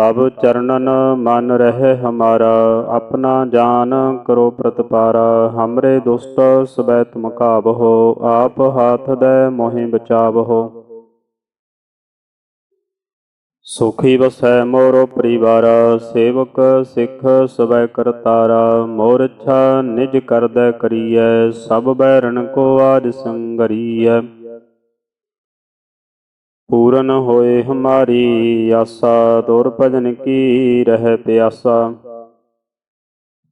ਤਬ ਚਰਨਨ ਮਨ ਰਹਿ ਹਮਾਰਾ, ਆਪਣਾ ਜਾਨ ਕਰੋ ਪ੍ਰਤਪਾਰਾ, ਹਮਰੇ ਦੁਸ਼ਟ ਸਬੈ ਤੁਮ ਕਾਬਹੋ ਆਪ ਹਾਥ ਦੈ ਮੋਹਿ ਬਚਾਵਹੋ। ਸੁਖੀ ਵਸੈ ਮੋਰੋ ਪਰਿਵਾਰ, ਸੇਵਕ ਸਿੱਖ ਸਬੈ ਕਰਤਾਰਾ ਮੋਰ ਇੱਛਾ ਨਿਜ ਕਰਦੈ ਕਰੀਐ, ਸਭ ਬੈਰਣ ਕੋ ਆਜ ਸੰਗਰੀਐ। ਪੂਰਨ ਹੋਏ ਹਮਾਰੀ ਆਸਾ ਦੁਰ ਭਜਨ ਕੀ ਰਹਿ ਪਿਆਸਾ।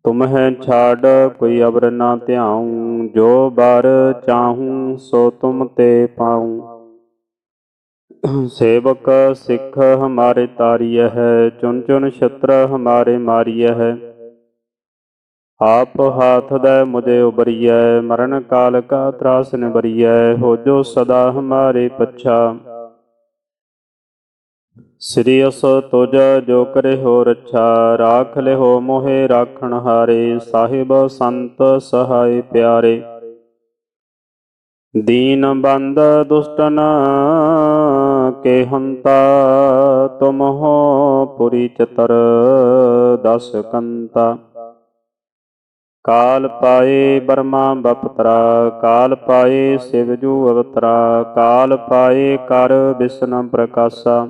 ਤੁਮ ਹੈ ਛਾੜ, ਕੋਈ ਅਵਰ ਨਾ ਧਿਆਉ, ਜੋ ਬਾਰ ਚਾਹੂੰ, ਸੋ ਤੁਮ ਤੇ ਪਾਉ। ਸੇਵਕ ਸਿੱਖ ਹਮਾਰੇ ਤਾਰੀය ਹੈ ਚੁਨ ਚੁਨ ਛਤਰ ਹਮਾਰੇ ਮਾਰੀය ਹੈ। ਆਪ ਹਾਥ ਦੈ ਮੁਝੇ ਉਬਰੀਐ, ਮਰਨ ਕਾਲ ਕਾ ਤਰਾਸ ਨਿਬਰੀਐ ਹੋਜੋ ਸਦਾ ਹਮਾਰੇ ਪੱਛਾ। ਸ੍ਰੀ ਅਸ ਤੁਜ ਜੋ ਕਰੇ ਹੋ ਰੱਛਾ, ਰਾਖ ਲਿਓ ਮੋਹਿ ਰਾਖਣ ਹਾਰੇ, ਸਾਹਿਬ ਸੰਤ ਸਹਾਇ ਪਿਆਰੇ। ਦੀਨ ਬੰਦ ਦੁਸ਼ਟਨ ਕੇ ਹੰਤਾ, ਤੁਮ ਹੋ ਪੁਰੀ ਚਤਰ ਦਸ ਕੰਤਾ। ਕਾਲ ਪਾਏ ਬਰਮਾ ਬਪਤਰਾ, ਕਾਲ ਪਾਏ ਸਿਵਜੂ ਅਵਤਰਾ, ਕਾਲ ਪਾਏ ਕਰ ਬਿਸ਼ਨ ਪ੍ਰਕਾਸ਼ਾ।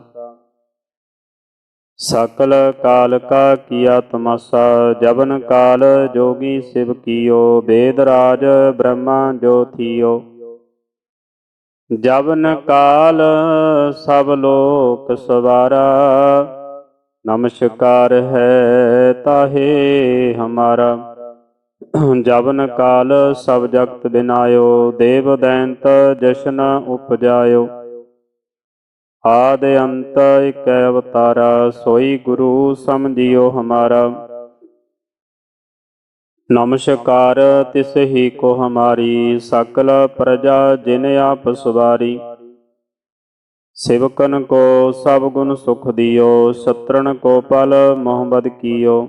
ਸਕਲ ਕਾਲ ਕਾ ਕੀਆ ਤਮਾਸਾ ਜਬਨ ਕਾਲ ਜੋਗੀ ਸਿਵ ਕੀਓ, ਵੇਦ ਰਾਜ ਬ੍ਰਹਮਾ ਜੋ ਥੀਓ। ਜਬਨ ਕਾਲ ਸਭ ਲੋਕ ਸਵਾਰਾ, ਨਮਸਕਾਰ ਹੈ ਤਾਹੇ ਹਮਾਰਾ। ਜਵਨ ਕਾਲ ਸਭ ਜਗਤ ਬਿਨਾਇਓ, ਦੇਵ ਦੈਂਤ ਜਸ਼ਨ ਉਪਜਾਇਓ। ਆਦ ਅੰਤ ਇਕ ਅਵਤਾਰਾ, ਸੋਈ ਗੁਰੂ ਸਮਝਿਓ ਹਮਾਰਾ। ਨਮਸਕਾਰ ਤਿਸ ਹੀ ਕੋ ਹਮਾਰੀ, ਸਕਲ ਪ੍ਰਜਾ ਜਿਨ ਆਪ ਸਵਾਰੀ। ਸਿਵਕਨ ਕੋ ਸਭ ਗੁਣ ਸੁਖ ਦਿਓ, ਸਤਰਣ ਕੋ ਪਲ ਮੁਹੰਮਦ ਕੀਓ।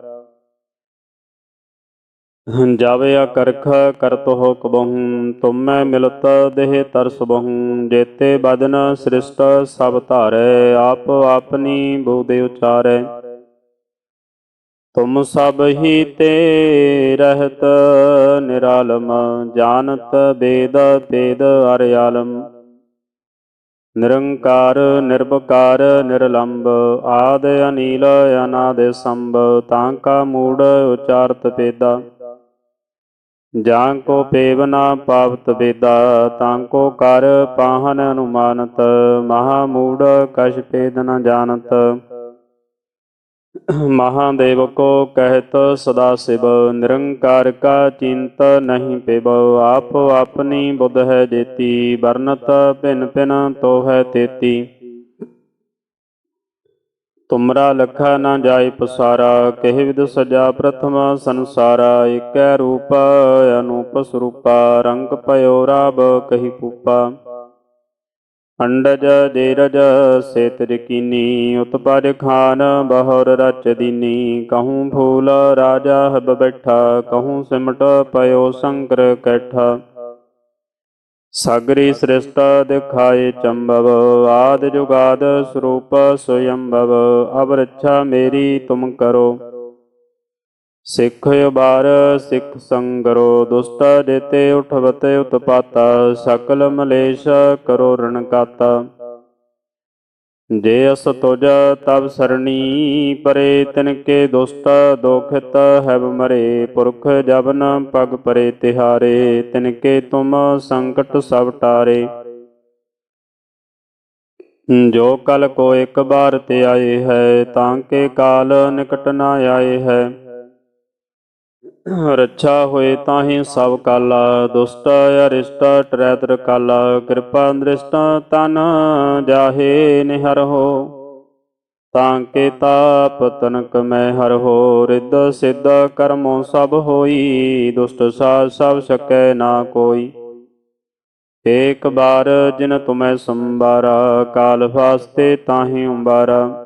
ਜਾਵੇ ਕਰਖ ਕਰਤ ਹੋ ਕਬਹੂ, ਤੁਮੈ ਮਿਲਤ ਦੇਹ ਤਰਸ ਬਹੂ, ਜੇਤੇ ਬਦਨ ਸ੍ਰਿਸ਼ਟ ਸਭ ਧਾਰੈ, ਆਪ ਆਪਨੀ ਬੋਦੇ ਉਚਾਰੈ। ਤੁਮ ਸਭ ਹੀ ਤੇ ਰਹਿਤ ਨਿਰਾਲਮ, ਜਾਣਤ ਬੇਦ ਬੇਦ ਅਰਿਆਲਮ ਨਿਰੰਕਾਰ ਨਿਰਭਕਾਰ ਨਿਰਲੰਬ, ਆਦ ਅਨੀਲ, ਅਨਾਦ ਸੰਭ, ਤਾਂ ਕਾ ਮੂੜ ਉਚਾਰਤ ਪੇਦਾ। ਜਾਂ ਕੋ ਪੇਵਨਾ ਪਾਵਤ ਬੇਦਾ ਤਾਂ ਕੋ ਕਰ ਪਾਹਨ ਅਨੁਮਾਨਤ, ਮਹਾ ਮੂੜ ਕਛ ਪੇਦ ਨ ਜਾਣਤ। ਮਹਾਦੇਵ ਕੋ ਕਹਿਤ ਸਦਾ ਸਿਵ, ਨਿਰੰਕਾਰ ਕਾ ਚਿੰਤ ਨਹੀਂ ਪਿਬ ਆਪ ਆਪਣੀ ਬੁੱਧ ਹੈ ਜੇਤੀ ਵਰਨਤ ਭਿਨ ਭਿਨ ਤੋ ਹੈ ਤੇਤੀ। ਤੁਮਰਾ ਲਖਾ ਨਾ ਜਾਏ ਪਸਾਰਾ, ਕਹਿ ਵਿਦ ਸਜਾ ਪ੍ਰਥਮ ਸੰਸਾਰਾ, ਏਕੈ ਰੂਪ ਅਨੂਪ ਸਰੂਪਾ, ਰੰਗ ਪਇਓ ਰਾਬ ਕਹੀ ਪੂਪਾ ਅੰਡਜ ਜੇਰਜ ਸੇਤ ਕੀਨੀ ਉਤਪਜ ਖਾਨ ਬਹਰ ਰਚ ਦੀਨੀ, ਕਹੂੰ ਫੂਲ ਰਾਜਾ ਹਬ ਬੈਠਾ, ਕਹੂੰ ਸਿਮਟ ਪਇਓ ਸ਼ੰਕਰ ਕੈਠਾ। ਸਾਗਰੀ ਸ੍ਰਿਸ਼ਟ ਦਿਖਾਏ ਚੰਬਵ, ਆਦ ਜੁਗਾਦ ਸਰੂਪ ਸੁਯੰਭਵ ਅਬ ਰੱਛਾ ਮੇਰੀ ਤੁਮ ਕਰੋ। ਸਿੱਖ ਬਾਰ ਸਿੱਖ ਸੰਗਰੋ, ਦੁਸ਼ਟ ਜੇਤੇ ਉਠਵਤੇ ਉਤਪਾਤਾ, ਸਕਲ ਮਲੇਸ਼ ਕਰੋ ਰਣਕਾਤਾ ਜੇ ਅਸ ਤੁਜ ਤਬ ਸਰਣੀ ਪਰੇ ਤਿਨਕੇ ਦੁਸਤ ਦੋਖਿਤ ਹੈਬ ਮਰੇ ਪੁਰਖ ਜਬਨ ਪਗ ਪਰੇ ਤਿਹਾਰੇ ਤਿਨਕੇ ਤੁਮ ਸੰਕਟ ਸਭ ਟਾਰੇ। ਜੋ ਕਲ ਕੋ ਇੱਕ ਬਾਰ ਤੇ ਆਏ ਹੈ, ਤਾਂ ਕੇ ਕਾਲ ਨਿਕਟ ਨਾ ਆਏ ਹੈ। ਰੱਛਾ ਹੋਏ ਤਾਹੀ ਸਭ ਕਾਲਾ, ਦੁਸ਼ਟ ਅਰਿਸ਼ਟ ਟਰੈਤਰ ਕਾਲਾ, ਕਿਰਪਾ ਦ੍ਰਿਸ਼ਟ ਤਨ ਜਾਹੇ ਨਿਹਰ ਹੋ। ਤਾਂ ਕੇ ਤਾਪ ਤਨਕ ਮੈਂ ਹਰ ਹੋ, ਰਿੱਧ ਸਿੱਧ ਕਰਮੋ ਸਭ ਹੋਈ, ਦੁਸ਼ਟ ਸਾਧ ਸਭ ਸਕੈ ਨਾ ਕੋਈ। ਏਕ ਬਾਰ ਜਿਨ ਤੁਮੈ ਸੰਬਾਰਾ ਕਾਲ ਫਾਸਤੇ ਤਾਹੀ ਉਬਾਰਾ।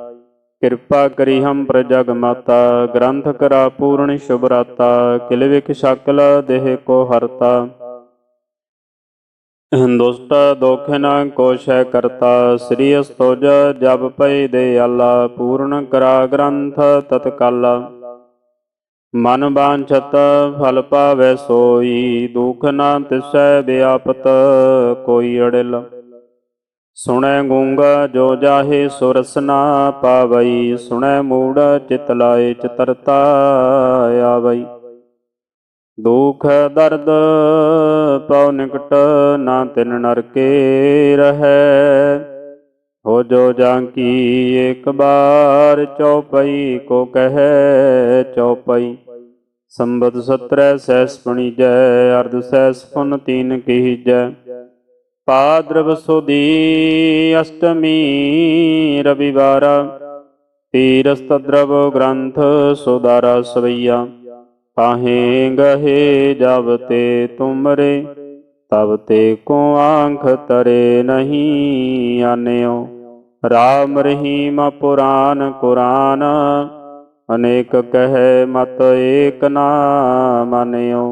ਕਿਰਪਾ ਕਰੀ ਹਮ ਪ੍ਰਜਗ ਮਾਤਾ ਗ੍ਰੰਥ ਕਰਾ ਪੂਰਨ ਸ਼ੁਭ ਰਾਤਾ ਕਿਲ ਵਿਖ ਸ਼ਕਲ ਦੇਹ ਕੋ ਹਰਤਾ। ਦੁਸ਼ਟ ਦੋਖ ਨ ਕੋਸ਼ੈ ਕਰਤਾ, ਸ੍ਰੀ ਅਸਤੋਜ ਜਬ ਪਈ ਦੇ ਆਲਾ ਪੂਰਨ ਕਰਾ ਗ੍ਰੰਥ ਤਤਕਾਲਾ। ਮਨ ਬਾਂਛਤ ਫਲ ਪਾਵੈ ਸੋਈ, ਦੁਖ ਨਾ ਤਿਸੈ ਬਿਆਪਤ ਕੋਈ ਅੜਿਲ। ਸੁਣੈ ਗੂੰਗਾ ਜੋ ਜਾਹੇ ਸੁਰਸਨਾ ਪਾਵਈ, ਸੁਣੈ ਮੂੜ ਚਿਤ ਲਾਏ ਚਤਰਤਾ ਆਵਈ। ਦੁਖ ਦਰਦ ਪਉ ਨਿਕਟ ਨਾ ਤਿਨ ਨਰਕੇ ਰਹੈ। ਹੋ ਜੋ ਜਾਂ ਕੀ ਇੱਕ ਬਾਰ ਚਉਪਈ ਕੋ ਕਹੈ ਚਉਪਈ ਸੰਬਤ ਸਤਰੈ ਸੈਸ ਪਣੀਜੈ, ਅਰਧ ਸੈਸ ਤੀਨ ਤੀਨ ਕੀਜੈ। ਭਾਦਰਵ ਸੁਦੀ ਅਸ਼ਟਮੀ ਰਵਿਵਾਰ ਤੀਰਸਤ ਦਰਵ ਗ੍ਰੰਥ ਸੁਦਾਰਾ ਸਵਈਆ ਕਾਹੇ ਗਹੇ ਜਬ ਤੇ ਤੁਮਰੇ, ਤਬ ਤੇ ਕੋ ਆਂਖ ਤਰੇ ਨਹੀਂ ਆਨਿਓ। ਰਾਮ ਰਹੀਮ ਪੁਰਾਨ ਕੁਰਾਨ, ਅਨੇਕ ਕਹੈ ਮਤ ਏਕ ਨਾ ਮਾਨਿਓ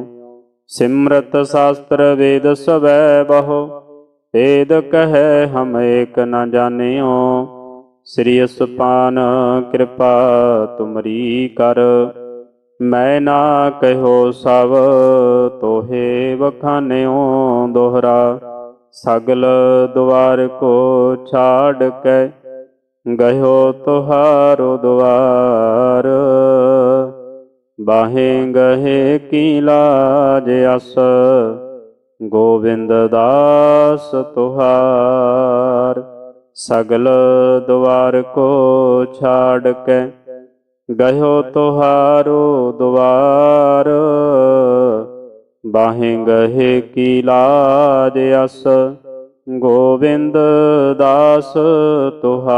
ਸਿਮਰਤ ਸ਼ਾਸਤਰ ਵੇਦ ਸਵੈ ਬਹੁ ਵੇਦ ਕਹੈ ਹਮ ਏਕ ਨ ਜਾਣਿਓ। ਸ੍ਰੀ ਅਸਪਾਨ ਕਿਰਪਾ ਤੁਮਰੀ ਕਰ। ਮੈਂ ਨਾ ਕਹਿਓ ਸਭ ਤੋਹੇ ਵਖਾਨਿਓ ਦੋਹਰਾ। ਸਗਲ ਦੁਆਰ ਕੋ ਛਾੜ ਕੇ ਗਇਓ ਤੁਹਾਰੋ ਦੁਆਰ। ਬਾਹੇ ਗਹੇ ਕੀ ਲਾਜ ਅਸ ਗੋਬਿੰਦ ਦਾਸ ਤੁਹਾਰ, ਸਗਲ ਦੁਆਰ ਕੋ ਛਾੜ ਕੇ ਗਇਓ ਤੁਹਾਰੋ ਦੁਆਰ ਬਾਹੇ ਗਹੇ ਕੀ ਲਾਜ ਅਸ, ਗੋਬਿੰਦ ਦਾਸ ਤੁਹਾਰ।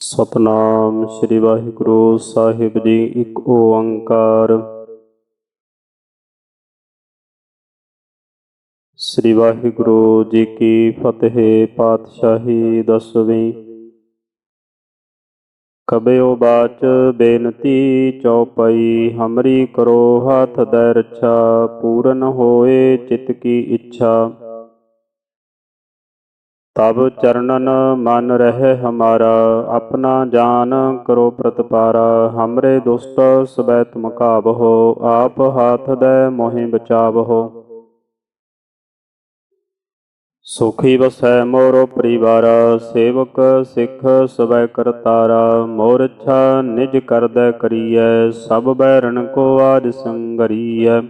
ਸਤਨਾਮ ਸ੍ਰੀ ਵਾਹਿਗੁਰੂ ਸਾਹਿਬ ਜੀ, ਇੱਕ ਓੰਕਾਰ। ਸ੍ਰੀ ਵਾਹਿਗੁਰੂ ਜੀ ਕੀ ਫਤਿਹ, ਪਾਤਸ਼ਾਹੀ ਦਸਵੀਂ। ਕਬਿਓ ਬਾਚ ਬੇਨਤੀ ਚਉਪਈ ਹਮਰੀ ਕਰੋ ਹੱਥ ਦੈ ਰੱਛਾ, ਪੂਰਨ ਹੋਏ ਚਿਤ ਕੀ ਇੱਛਾ। ਤਬ ਚਰਨਨ ਮਨ ਰਹਿ ਹਮਾਰਾ, ਆਪਣਾ ਜਾਨ ਕਰੋ ਪ੍ਰਤਪਾਰਾ, ਹਮਰੇ ਦੁਸ਼ਟ ਸਬੈ ਤੁਮ ਕਾਬਹੋ ਆਪ ਹਾਥ ਦੈ ਮੋਹਿ ਬਚਾਵਹੋ। ਸੁਖੀ ਵਸੈ ਮੋਰੋ ਪਰਿਵਾਰ, ਸੇਵਕ ਸਿੱਖ ਸਵੈ ਕਰਤਾਰਾ ਮੋਰ ਇੱਛਾ ਨਿਜ ਕਰਦੈ ਕਰੀਐ, ਸਭ ਬੈਰਨ ਕੋ ਆਜ ਸੰਗਰੀਐ।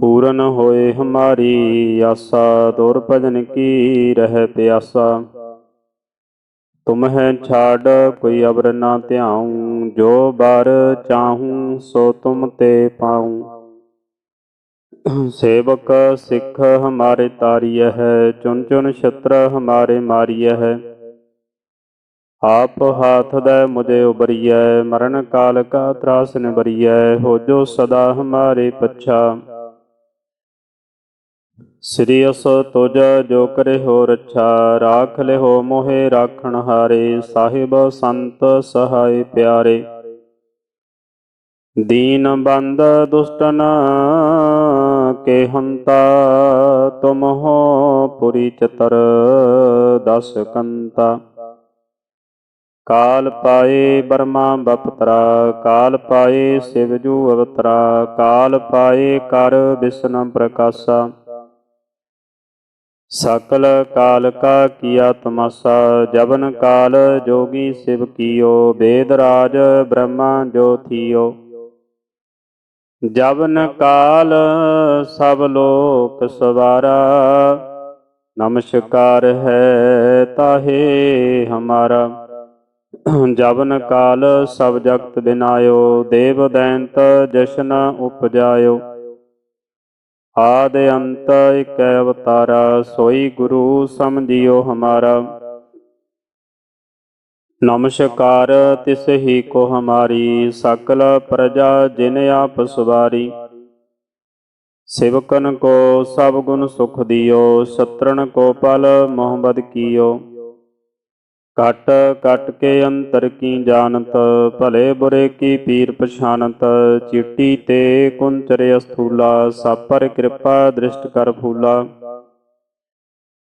ਪੂਰਨ ਹੋਏ ਹਮਾਰੀ ਆਸਾ ਦੁਰ ਭਜਨ ਕੀ ਰਹਿ ਪਿਆਸਾ। ਤੁਮਹਿ ਛਾੜ, ਕੋਈ ਅਬਰ ਨਾ ਧਿਆਉ, ਜੋ ਬਾਰ ਚਾਹੂੰ ਸੋ ਤੁਮ ਤੇ ਪਾਉ। ਸੇਵਕ ਸਿੱਖ ਹਮਾਰੇ ਤਾਰੀਐ ਹੈ ਚੁਨ ਚੁਨ ਛਤਰ ਹਮਾਰੇ ਮਾਰੀਐ ਹੈ। ਆਪ ਹਾਥ ਦੈ ਮੁਝੇ ਉਬਰੀਐ ਮਰਨ ਕਾਲ ਕਾ ਤਰਾਸ ਨਿਬਰੀਐ ਹੋਜੋ ਸਦਾ ਹਮਾਰੇ ਪੱਛਾ। ਸ੍ਰੀ ਅਸ ਤੁਜ ਜੋ ਕਰੇ ਹੋ ਰੱਛਾ, ਰਾਖ ਲਿਓ ਮੋਹਿ ਰਾਖਣ ਹਾਰੇ, ਸਾਹਿਬ ਸੰਤ ਸਹਾਇ ਪਿਆਰੇ। ਦੀਨ ਬੰਦ ਦੁਸ਼ਟਨ ਕੇ ਹੰਤਾ ਤੁਮ ਹੋ ਪੁਰੀ ਚਤਰ ਦਸ ਕੰਤਾ। ਕਾਲ ਪਾਏ ਬਰਮਾ ਬਪਤਰਾ, ਕਾਲ ਪਾਏ ਸਿਵਜੂ ਅਵਤਰਾ, ਕਾਲ ਪਾਏ ਕਰ ਬਿਸ਼ਨ ਪ੍ਰਕਾਸ਼ਾ। ਸਕਲ ਕਾਲ ਕਾ ਕੀਆ ਤਮਾਸਾ ਜਬਨ ਕਾਲ ਜੋਗੀ ਸਿਵ ਕੀਓ ਵੇਦ ਰਾਜ ਬ੍ਰਹਮਾ ਜੋਥੀਓ ਜਬਨ ਕਾਲ ਸਭ ਲੋਕ ਸਵਾਰਾ। ਨਮਸਕਾਰ ਹੈ ਤਾਹੇ ਹਮਾਰਾ। ਜਬਨ ਕਾਲ ਸਭ ਜਗਤ ਬਿਨਾਇਓ, ਦੇਵ ਦੈਂਤ ਜਸ਼ਨ ਉਪਜਾਇਓ। ਆਦ ਅੰਤ ਇਕ ਅਵਤਾਰਾ, ਸੋਈ ਗੁਰੂ ਸਮਝਿਓ ਹਮਾਰਾ। ਨਮਸਕਾਰ, ਤਿਸ ਹੀ ਕੋ ਹਮਾਰੀ ਸਕਲ ਪ੍ਰਜਾ ਜਿਨ ਆਪ ਸਵਾਰੀ। ਸਿਵਕਨ ਕੋ ਸਭ ਗੁਣ ਸੁਖ ਦਿਓ ਸਤਰਨ ਕੋ ਪਲ ਮੁਹੰਮਦ ਕੀਓ। ਕਟ ਕਟ ਕੇ ਅੰਤਰ ਕੀ ਜਾਣਤ, ਭਲੇ ਬੁਰੇ ਕੀ ਪੀਰ ਪਛਾਨਤ ਚਿੱਟੀ ਤੇ ਕੁੰਚਰੇ ਅਸਥੂਲਾ, ਸਾਪਰ ਕਿਰਪਾ ਦ੍ਰਿਸ਼ਟ ਕਰ ਫੂਲਾ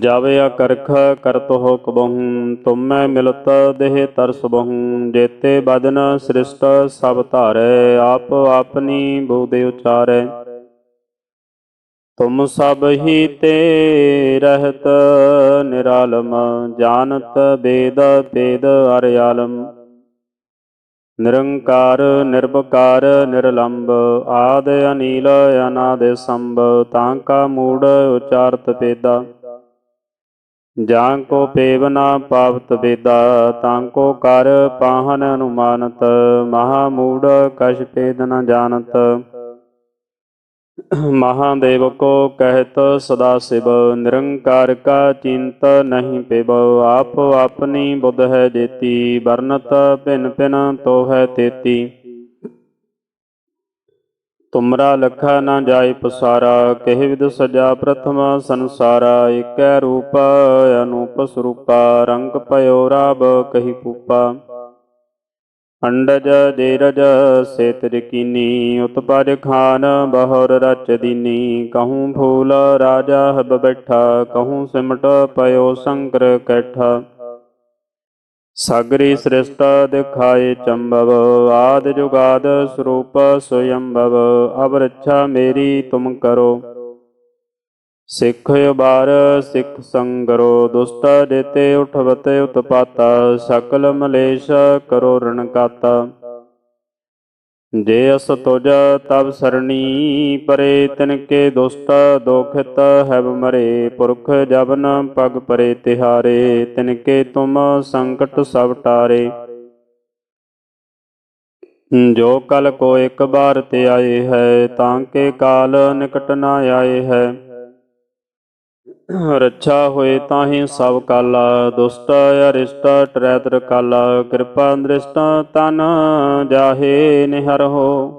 ਜਾਵੇ ਕਰਖ, ਕਰਤ ਹੋ ਕਬਹੂ, ਤੁਮੈ ਮਿਲਤ ਦੇਹ ਤਰਸ ਬਹੁ। ਜੇਤੇ ਬਦਨ ਸ੍ਰਿਸ਼ਟ ਸਭ ਧਾਰੈ, ਆਪ ਆਪਨੀ ਬੋਦੇ ਉਚਾਰੈ। ਤੁਮ ਸਭ ਹੀ ਤੇ ਰਹਿਤ ਨਿਰਾਲਮ, ਜਾਣਤ ਬੇਦ ਬੇਦ ਅਰਿਆਲਮ ਨਿਰੰਕਾਰ ਨਿਰਭਕਾਰ ਨਿਰਲੰਬ, ਆਦ ਅਨੀਲ, ਅਨਾਦ ਸੰਭ, ਤਾਂ ਕਾ ਮੂੜ ਉਚਾਰਤ ਪੇਦਾ। ਜਾਂ ਕੋ ਪੇਵ ਨਾ ਪਾਵਤ ਤਾਂ ਕੋ ਕਰ ਪਾਹਨ ਅਨੁਮਾਨਤ, ਮਹਾ ਮੂੜ ਕਛ ਪੇਦ ਨ ਜਾਣਤ। ਮਹਾਦੇਵ ਕੋ ਕਹਿਤ ਸਦਾ ਸਿਵ, ਨਿਰੰਕਾਰ ਕਾ ਚਿੰਤ ਨਹੀਂ ਪਿਬ ਆਪ ਆਪਣੀ ਬੁੱਧ ਹੈ ਜੇਤੀ ਵਰਨਤ ਭਿਨ ਭਿਨ ਤੋ ਹੈ ਤੇਤੀ। ਤੁਮਰਾ ਲਖਾ ਨਾ ਜਾਏ ਪਸਾਰਾ, ਕਹਿ ਵਿਦ ਸਜਾ ਪ੍ਰਥਮ ਸੰਸਾਰਾ, ਏਕੈ ਰੂਪ ਅਨੂਪ ਸਰੂਪਾ, ਰੰਗ ਪਇਓ ਰਾਬ ਕਹੀ ਪੂਪਾ ਅੰਡਜ ਜੇਰਜ ਸੇਤਰ ਕੀਨੀ ਉਤਪਜ ਖਾਨ ਬਹਰ ਰਚ ਦੀਨੀ, ਕਹੂੰ ਫੂਲ ਰਾਜਾ ਹਬ ਬੈਠਾ, ਕਹੂੰ ਸਿਮਟ ਪਇਓ ਸੰਕਰ ਕੈਠਾ। ਸਾਗਰੀ ਸ੍ਰਿਸ਼ਟ ਦਿਖਾਏ ਚੰਬਵ, ਆਦ ਜੁਗਾਦ ਸਰੂਪ ਸਯੰਭਵ ਅਬ ਰੱਛਾ ਮੇਰੀ ਤੁਮ ਕਰੋ। ਸਿੱਖ ਉਬਾਰ, ਸਿੱਖ ਸੰਗਰੋ, ਦੁਸ਼ਟ ਦੇਤੇ ਉਠਵਤੇ ਉਤਪਾਤਾ, ਸਕਲ ਮਲੇਸ਼ ਕਰੋ ਰਣਕਾਤਾ। ਜੇ ਅਸ ਤੁਜ ਤਬ ਸਰਣੀ, ਪਰੇ ਤਿਨ ਕੇ ਦੁਸ਼ਟ, ਦੋਖਿਤ ਹੈਬ ਮਰੇ। ਪੁਰਖ ਜਬਨ ਪਗ ਪਰੇ ਤਿਹਾਰੇ, ਤਿਨ ਕੇ ਤੁਮ ਸੰਕਟ ਸਭ ਟਾਰੇ। ਜੋ ਕਲ ਕੋ ਇੱਕ ਬਾਰ ਤੇ ਆਏ ਹੈ, ਤਾਂ ਕੇ ਕਾਲ ਨਿਕਟ ਨਾ ਆਏ ਹੈ। ਰੱਛਾ ਹੋਏ ਤਾਹੀ ਸਭ ਕਾਲਾ, ਦੁਸ਼ਟ ਅਰਿਸ਼ਟ ਟਰੈਤ ਕਾਲਾ, ਕਿਰਪਾ ਦ੍ਰਿਸ਼ਟ ਤਨ ਜਾਹੇ ਨਿਹਰ ਹੋ।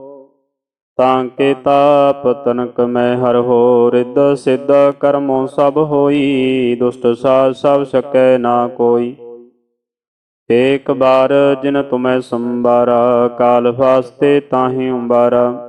ਤਾਂ ਕੇ ਤਾਪ ਤਨਕ ਮੈਂ ਹਰ ਹੋ, ਰਿੱਧ ਸਿੱਧ ਕਰਮੋ ਸਭ ਹੋਈ, ਦੁਸ਼ਟ ਸਾਧ ਸਭ ਸਕੈ ਨਾ ਕੋਈ। ਏਕ ਬਾਰ ਜਿਨ ਤੁਮੈ ਸੰਬਾਰਾ ਕਾਲ ਫਾਸਤੇ ਤਾਹੀ ਉੰਬਾਰਾ।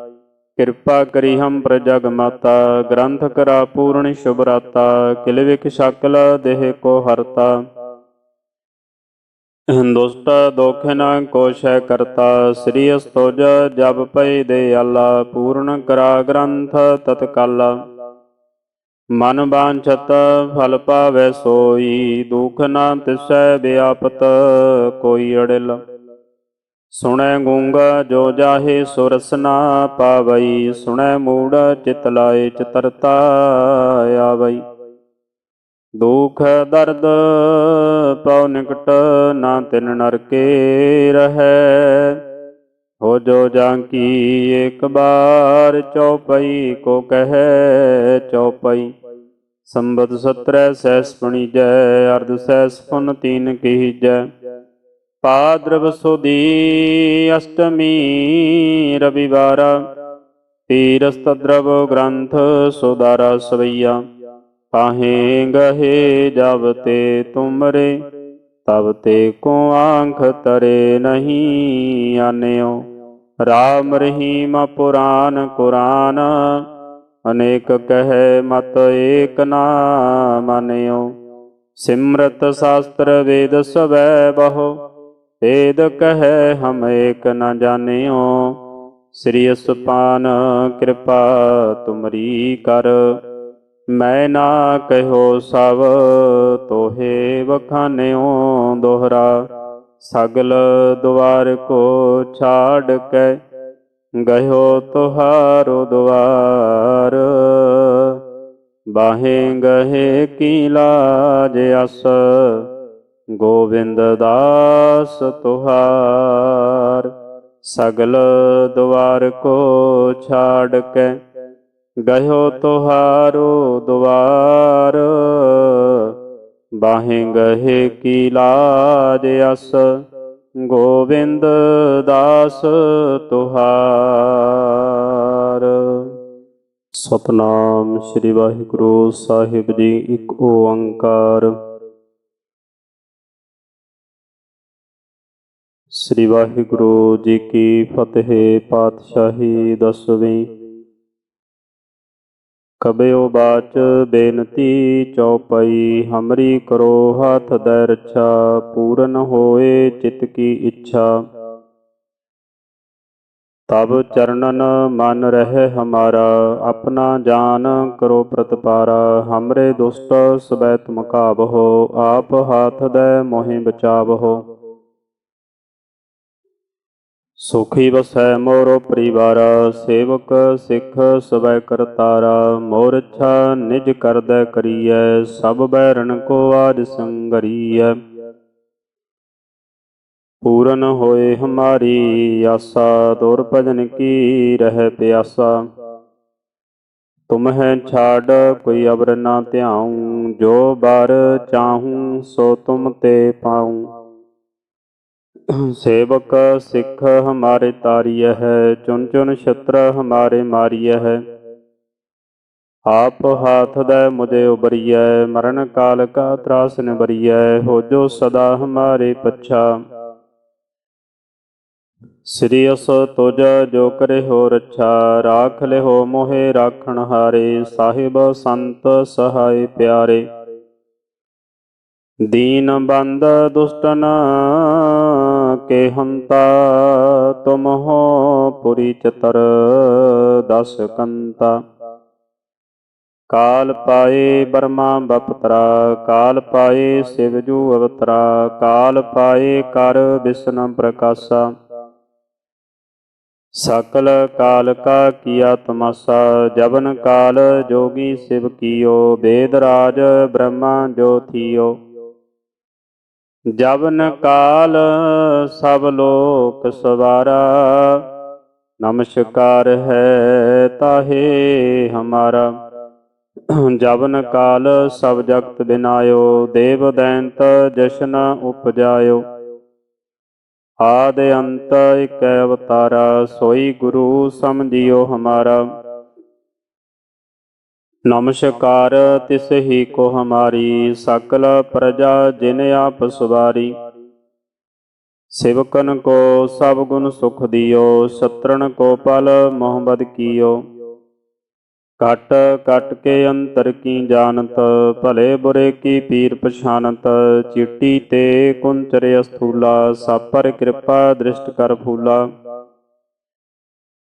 ਕਿਰਪਾ ਕਰੀ ਹਮ ਪ੍ਰਜਗ ਮਾਤਾ ਗ੍ਰੰਥ ਕਰਾ ਪੂਰਨ ਸ਼ੁਭ ਰਾਤਾ ਕਿਲ ਵਿਖ ਸ਼ਕਲ ਦੇਹ ਕੋ ਹਰਤਾ। ਦੁਸ਼ਟ ਦੋਖ ਨ ਕੋਸ਼ੈ ਕਰਤਾ, ਸ੍ਰੀ ਅਸਤੋਜ ਜਬ ਪਈ ਦੇ ਆਲਾ, ਪੂਰਨ ਕਰਾ ਗ੍ਰੰਥ ਤਤਕਾਲਾ। ਮਨ ਬਾਂਛਤ ਫਲ ਪਾਵੈ ਸੋਈ, ਦੁਖ ਨਾ ਤਿਸੈ ਬਿਆਪਤ ਕੋਈ ਅੜਿਲ। ਸੁਣੈ ਗੂੰਗਾ ਜੋ ਜਾਹੇ ਸੁਰਸਨਾ ਪਾਵਈ, ਸੁਣੈ ਮੂੜ ਚਿਤ ਲਾਏ ਚਤਰਤਾ ਆਵਈ। ਦੁਖ ਦਰਦ ਪਉ ਨਿਕਟ ਨਾ ਤਿਨ ਨਰਕੇ ਰਹੈ। ਹੋ ਜੋ ਜਾਂ ਕੀ ਇੱਕ ਬਾਰ ਚੌਪਈ ਕੋ ਕਹੈ ਚੌਪਈ ਸੰਬਤ ਸਤਰੈ ਸੈਸਪਣੀ ਜੈ ਅਰਧ ਸੈਸ ਤੀਨ ਤੀਨ ਕੀਜੈ। ਪਾਦਰਵ ਸੁਦੀ ਅਸ਼ਟਮੀ ਰਵਿਵਾਰ, ਤੀਰਸਤ ਦਰਵ ਗ੍ਰੰਥ ਸੁਦਾਰਾ ਸਵਈਆ। ਪਾਹੇ ਗਹੇ ਜਬ ਤੇ ਤੁਮਰੇ, ਤਬ ਤੇ ਕੋ ਆਂਖ ਤਰੇ ਨਹੀਂ ਆਨਿਓ। ਰਾਮ ਰਹੀਮ ਪੁਰਾਨ ਕੁਰਾਨ, ਅਨੇਕ ਕਹੈ ਮਤ ਏਕ ਨਾ ਮਾਨਿਓ ਸਿਮਰਤ ਸ਼ਾਸਤਰ ਵੇਦ ਸਵੈ ਬਹੁ ਵੇਦ ਕਹੈ ਹਮ ਏਕ ਨ ਜਾਣਿਓ, ਸ੍ਰੀ ਅਸਪਾਨ ਕਿਰਪਾ ਤੁਮਰੀ ਕਰ। ਮੈਂ ਨਾ ਕਹਿਓ ਸਭ ਤੋਹੇ ਵਖਾਨਿਓ ਦੋਹਰਾ, ਸਗਲ ਦੁਆਰ ਕੋ ਛਾੜ ਕੇ ਗਇਓ ਤੁਹਾਰੋ ਦੁਆਰ। ਬਾਹੇ ਗਹੇ ਕੀ ਲਾਜ ਅਸ ਗੋਬਿੰਦ ਦਾਸ ਤੁਹਾਰ, ਸਗਲ ਦੁਆਰ ਕੋ ਛਾੜ ਕੇ ਗਇਓ ਤੁਹਾਰੋ ਦੁਆਰ ਬਾਹੇ ਗਹੇ ਕੀ ਲਾਜ ਅਸ, ਗੋਬਿੰਦ ਦਾਸ ਤੁਹਾਰ। ਸਤਨਾਮ ਸ੍ਰੀ ਵਾਹਿਗੁਰੂ ਸਾਹਿਬ ਜੀ, ਇੱਕ ਓੰਕਾਰ। ਸ੍ਰੀ ਵਾਹਿਗੁਰੂ ਜੀ ਕੀ ਫਤਿਹ, ਪਾਤਸ਼ਾਹੀ ਦਸਵੀਂ। ਕਬਿਓ ਬਾਚ ਬੇਨਤੀ ਚਉਪਈ ਹਮਰੀ ਕਰੋ ਹੱਥ ਦੈ ਰੱਛਾ, ਪੂਰਨ ਹੋਏ ਚਿਤ ਕੀ ਇੱਛਾ। ਤਬ ਚਰਨਨ ਮਨ ਰਹਿ ਹਮਾਰਾ, ਆਪਣਾ ਜਾਨ ਕਰੋ ਪ੍ਰਤਪਾਰਾ, ਹਮਰੇ ਦੁਸ਼ਟ ਸਬੈ ਤੁਮ ਕਾਬਹੋ ਆਪ ਹਾਥ ਦੈ ਮੋਹਿ ਬਚਾਵਹੋ। ਸੁਖੀ ਵਸੈ ਮੋਰੋ ਪਰਿਵਾਰ, ਸੇਵਕ ਸਿੱਖ ਸਵੈ ਕਰਤਾਰਾ ਮੋਰ ਇੱਛਾ ਨਿਜ ਕਰਦੈ ਕਰੀਐ, ਸਭ ਬੈਰਨ ਕੋ ਆਜ ਸੰਗਰੀਐ। ਪੂਰਨ ਹੋਏ ਹਮਾਰੀ ਆਸਾ, ਦੁਰ ਭਜਨ ਕੀ ਰਹਿ ਪਿਆਸਾ। ਤੁਮ ਛਾੜ, ਕੋਈ ਅਬਰ ਨਾ ਧਿਆਉ, ਜੋ ਬਾਰ ਚਾਹੂੰ ਸੋ ਤੁਮ ਤੇ ਪਾਉ। ਸੇਵਕ ਸਿੱਖ ਹਮਾਰੇ ਤਾਰੀය ਹੈ ਚੁਨ ਚੁਨ ਛਤਰ ਹਮਾਰੇ ਮਾਰੀය ਹੈ। ਆਪ ਹਾਥ ਦੈ ਮੁਝੇ ਉਬਰੀਐ ਮਰਨ ਕਾਲ ਕਾ ਤਰਾਸ ਨਿਬਰੀਐ ਹੋਜੋ ਸਦਾ ਹਮਾਰੇ ਪਛਾ। ਸ੍ਰੀ ਅਸ ਤੁਜ ਜੋ ਕਰੇ ਹੋ ਰੱਛਾ, ਰਾਖ ਲਿਹੋ ਮੋਹਿ ਰਾਖਣ ਹਾਰੇ, ਸਾਹਿਬ ਸੰਤ ਸਹਾਇ ਪਿਆਰੇ। ਦੀਨ ਬੰਦ ਦੁਸ਼ਟਨ ਕੇ ਹੰਤਾ ਤੁਮ ਹੋ ਪੁਰੀ ਚਤਰ ਦਸ ਕੰਤਾ। ਕਾਲ ਪਾਏ ਬਰਮਾ ਬਪਤਰਾ, ਕਾਲ ਪਾਏ ਸਿਵਜੂ ਅਵਤਰਾ, ਕਾਲ ਪਾਏ ਕਰ ਵਿਸ਼ਨ ਪ੍ਰਕਾਸ਼ਾ। ਸਕਲ ਕਾਲ ਕਾ ਕੀਆ ਤਮਾਸਾ ਜਬਨ ਕਾਲ ਜੋਗੀ ਸਿਵ ਕੀਓ ਵੇਦ ਰਾਜ ਬ੍ਰਹਮਾ ਜੋ ਥੀਓ। ਜਵਨ ਕਾਲ ਸਭ ਲੋਕ ਸਵਾਰਾ। ਨਮਸਕਾਰ ਹੈ ਤਾਹੇ ਹਮਾਰਾ। ਜਵਨ ਕਾਲ ਸਭ ਜਗਤ ਬਿਨਾਇਓ, ਦੇਵ ਦੈਂਤ ਜਸ਼ਨ ਉਪਜਾਇਓ। ਆਦ ਅੰਤ ਇਕ ਅਵਤਾਰਾ, ਸੋਈ ਗੁਰੂ ਸਮਝਿਓ ਹਮਾਰਾ। ਨਮਸਕਾਰ, ਤਿਸ ਹੀ ਕੋ ਹਮਾਰੀ ਸਕਲ ਪ੍ਰਜਾ ਜਿਨ ਆਪ ਸਵਾਰੀ। ਸਿਵਕਨ ਕੋ ਸਭ ਗੁਣ ਸੁਖ ਦਿਓ, ਸਤਰਣ ਕੋ ਪਲ ਮੁਹੰਮਦ ਕੀਓ। ਕਟ ਕਟ ਕੇ ਅੰਤਰ ਕੀ ਜਾਣਤ, ਭਲੇ ਬੁਰੇ ਕੀ ਪੀਰ ਪਛਾਨਤ, ਚਿੱਟੀ ਤੇ ਕੁੰਚਰੇ ਅਸਥੂਲਾ, ਸਾਪਰ ਕਿਰਪਾ ਦ੍ਰਿਸ਼ਟ ਕਰ ਫੂਲਾ।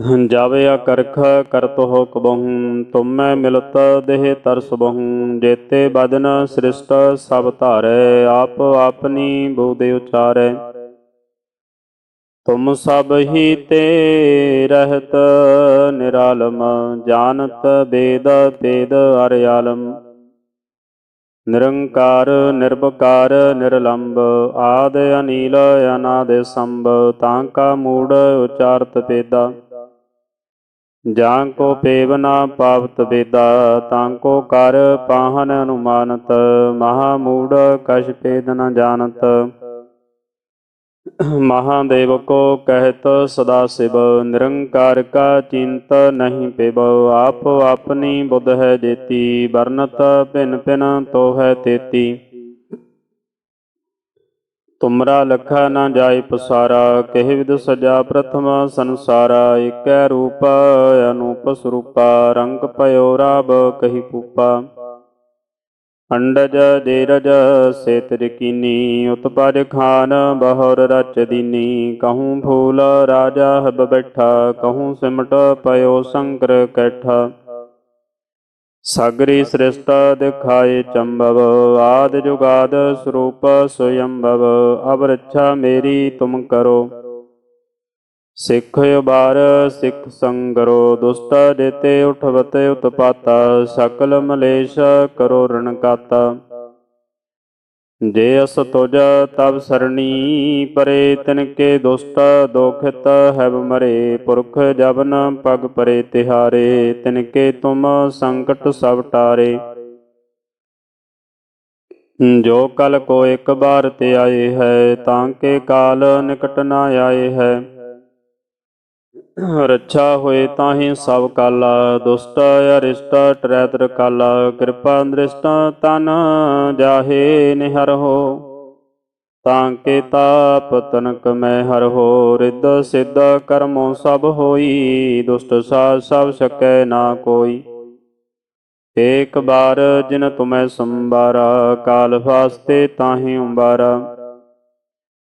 ਜਬ ਅਕਰਖ ਕਰਤ ਹੋ ਕਬਹੂ ਤੁਮੈ ਮਿਲਤ ਦੇਹ ਤਰਸ ਬਹੂ। ਜੇਤੇ ਬਦਨ ਸ੍ਰਿਸ਼ਟ ਸਭ ਧਾਰੈ, ਆਪ ਆਪਨੀ ਬੋਦੇ ਉਚਾਰੈ। ਤੁਮ ਸਭ ਹੀ ਤੇ ਰਹਿਤ ਨਿਰਾਲਮ, ਜਾਣਤ ਬੇਦ ਬੇਦ ਅਰ ਆਲਮ। ਨਿਰੰਕਾਰ ਨਿਰਭਕਾਰ ਨਿਰਲੰਬ, ਆਦ ਅਨੀਲ, ਅਨਾਦ ਸੰਭ, ਤਾਂ ਕਾ ਮੂੜ ਉਚਾਰਤ ਪੇਦਾ। ਜਾਂ ਕੋ ਪੇਵਨਾ ਪਾਵਤ ਬੇਦਾ ਤਾਂ ਕੋ ਕਰ ਪਾਹਨ ਅਨੁਮਾਨਤ, ਮਹਾ ਮੂੜ ਕਛ ਪੇਦ ਨ ਜਾਣਤ। ਮਹਾਦੇਵ ਕੋ ਕਹਿਤ ਸਦਾ ਸਿਵ, ਨਿਰੰਕਾਰ ਕਾ ਚਿੰਤ ਨਹੀਂ ਪਿਬ ਆਪ ਆਪਣੀ ਬੁੱਧ ਹੈ ਜੇਤੀ ਵਰਨਤ ਭਿਨ ਭਿਨ ਤੋ ਹੈ ਤੇਤੀ। ਤੁਮਰਾ ਲਖਾ ਨਾ ਜਾਏ ਪਸਾਰਾ ਕਹਿ ਵਿਦ ਸਜਾ ਪ੍ਰਥਮ ਸੰਸਾਰਾ, ਏਕੈ ਰੂਪ ਅਨੂਪ ਸਰੂਪਾ, ਰੰਗ ਭਇਓ ਰਾਬ ਕਹੀ ਪੂਪਾ ਅੰਡਜ ਜੇਰਜ ਸੇਤਰ ਕੀਨੀ ਉਤਪਜ ਖਾਨ ਬਹੁਰ ਰਚ ਦੀਨੀ, ਕਹੂੰ ਫੂਲ ਰਾਜਾ ਹਬ ਬੈਠਾ, ਕਹੂੰ ਸਿਮਟ ਪਇਓ ਸੰਕਰ ਕੈਠਾ। ਸਾਗਰੀ ਸ੍ਰਿਸ਼ਟ ਦਿਖਾਏ ਚੰਭਵ ਆਦ ਜੁਗਾਦ ਸਰੂਪ ਸੋਯੰਭਵ ਅਬ ਰੱਛਾ ਮੇਰੀ ਤੁਮ ਕਰੋ। ਸਿੱਖ ਬਾਰ ਸਿੱਖ ਸੰਗਰੋ, ਦੁਸ਼ਟ ਦੇਤੇ ਉਠਵਤੇ ਉਤਪਾਤਾ, ਸਕਲ ਮਲੇਸ਼ ਕਰੋ ਰਣਕਾਤਾ। ਜੇ ਅਸ ਤੁਜ ਤਬ ਸਰਣੀ, ਪਰੇ ਤਿਨ ਕੇ ਦੁਸਤ ਦੋਖਿਤ ਹੈਬ ਮਰੇ ਪੁਰਖ ਜਬਨ ਪਗ ਪਰੇ ਤਿਹਾਰੇ ਤਿਨ ਕੇ ਤੁਮ ਸੰਕਟ ਸਭ ਟਾਰੇ। ਜੋ ਕਲ ਕੋ ਇੱਕ ਬਾਰ ਤੇ ਆਏ ਹੈ, ਤਾਂ ਕੇ ਕਾਲ ਨਿਕਟ ਨਾ ਆਏ ਹੈ। ਰੱਛਾ ਹੋਏ ਤਾਹੀ ਸਭ ਕਾਲਾ, ਦੁਸ਼ਟ ਅਰਿਸ਼ਟ, ਟਰੈਤਰ ਕਾਲਾ, ਕਿਰਪਾ ਦ੍ਰਿਸ਼ਟ ਤਨ ਜਾਹੇ ਨਿਹਰ ਹੋ। ਤਾਂ ਕੇ ਤਾਪ ਤਨਕ ਮੈਂ ਹਰ ਹੋ, ਰਿੱਧ ਸਿੱਧ ਕਰਮੋ ਸਭ ਹੋਈ, ਦੁਸ਼ਟ ਸਾਧ ਸਭ ਸਕੈ ਨਾ ਕੋਈ। ਏਕ ਬਾਰ ਜਿਨ ਤੁਮੈ ਸੰਬਾਰਾ ਕਾਲ ਫਾਸਤੇ ਤਾਹੀ ਉਬਾਰਾ।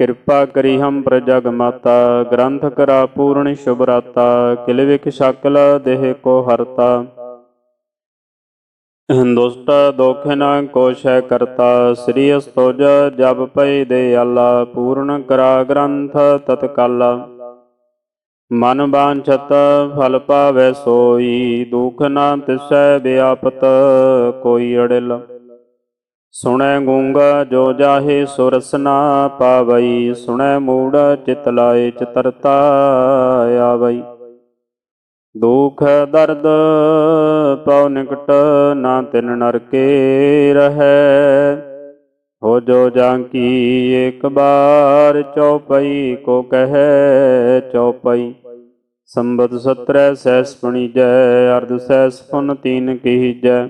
ਕਿਰਪਾ ਕਰੀ ਹਮ ਪ੍ਰਜਗ ਮਾਤਾ ਗ੍ਰੰਥ ਕਰਾ ਪੂਰਨ ਸ਼ੁਭਰਾਤਾ ਕਿਲ ਵਿਖ ਸ਼ਕਲ ਦੇਹ ਕੋ ਹਰਤਾ। ਦੁਸਤ, ਦੋਖ ਨ ਕੋਸ਼ੈ ਕਰਤਾ, ਸ੍ਰੀ ਅਸਤੋਜ ਜਬ ਪਈ ਦੇ ਆਲਾ, ਪੂਰਨ ਕਰਾ ਗ੍ਰੰਥ ਤਤਕਾਲਾ। ਮਨ ਬਾਂਛਤ, ਫਲ ਪਾਵੈ ਸੋਈ, ਦੁਖ ਨਾ ਤਿਸੈ ਬਿਆਪਤ ਕੋਈ ਅੜਿਲ। ਸੁਣੈ ਗੂੰਗਾ ਜੋ ਜਾਹੇ ਸੁਰਸਨਾ ਪਾਵਈ, ਸੁਣੈ ਮੂੜ ਚਿਤ ਲਾਏ ਚਤਰਤਾ ਆਵਈ। ਦੁਖ ਦਰਦ ਪਉ ਨਿਕਟ ਨਾ ਤਿਨ ਨਰਕੇ ਰਹੈ। ਹੋ ਜੋ ਜਾਂ ਕੀ ਇੱਕ ਬਾਰ ਚਉਪਈ, ਕੋ ਕਹੈ ਚਉਪਈ। ਸੰਬਤ 17 ਸੈਸ ਜੈ ਅਰਧ ਸੈਸ ਤੀਨ ਤੀਨ ਕੀਜੈ।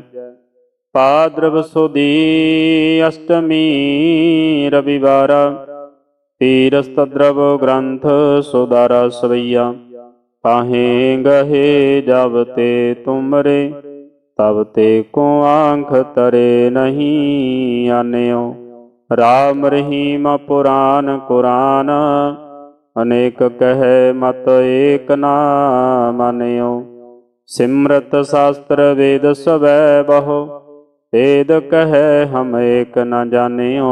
ਪਾਦਰਵ ਸੁਦੀ ਅਸ਼ਟਮੀ ਰਵਿਵਾਰ ਤੀਰਸਤ ਦਰਵ ਗ੍ਰੰਥ ਸੁਦਾਰਾ ਸਵਈਆ। ਪਾਹੇ ਗਹੇ ਜਬ ਤੇ ਤੁਮਰੇ, ਤਬ ਤੇ ਕੋ ਆਂਖ ਤਰੇ ਨਹੀਂ ਆਨਿਓ। ਰਾਮ ਰਹੀਮ ਪੁਰਾਨ ਕੁਰਾਨ, ਅਨੇਕ ਕਹੈ ਮਤ ਏਕ ਨਾ ਮਾਨਿਓ ਸਿਮਰਤ ਸ਼ਾਸਤਰ ਵੇਦ ਸਵੈ ਬਹੁ ਵੇਦ ਕਹੈ ਹਮ ਏਕ ਨ ਜਾਣਿਓ।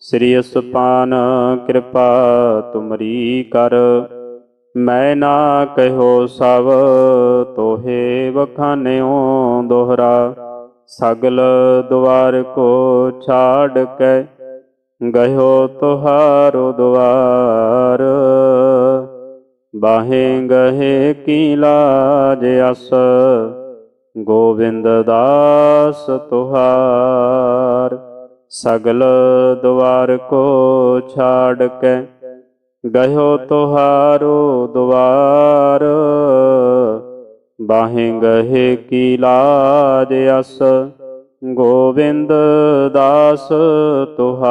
ਸ੍ਰੀ ਅਸਪਾਨ ਕਿਰਪਾ ਤੁਮਰੀ ਕਰ। ਮੈਂ ਨਾ ਕਹਿਓ ਸਭ ਤੋਹੇ ਵਖਾਨਿਓ ਦੋਹਰਾ। ਸਗਲ ਦੁਆਰ ਕੋ ਛਾੜ ਕੇ ਗਇਓ ਤੁਹਾਰੋ ਦੁਆਰ। ਬਾਹੇ ਗਹੇ ਕੀ ਲਾਜ ਅਸ ਗੋਬਿੰਦ ਦਾਸ ਤੁਹਾਰ, ਸਗਲ ਦੁਆਰ ਕੋ ਛਾੜ ਕੇ ਗਇਓ ਤੁਹਾਰੋ ਦੁਆਰ ਬਾਹੇ ਗਹੇ ਕੀ ਲਾਜ ਅਸ, ਗੋਬਿੰਦ ਦਾਸ ਤੁਹਾਰ।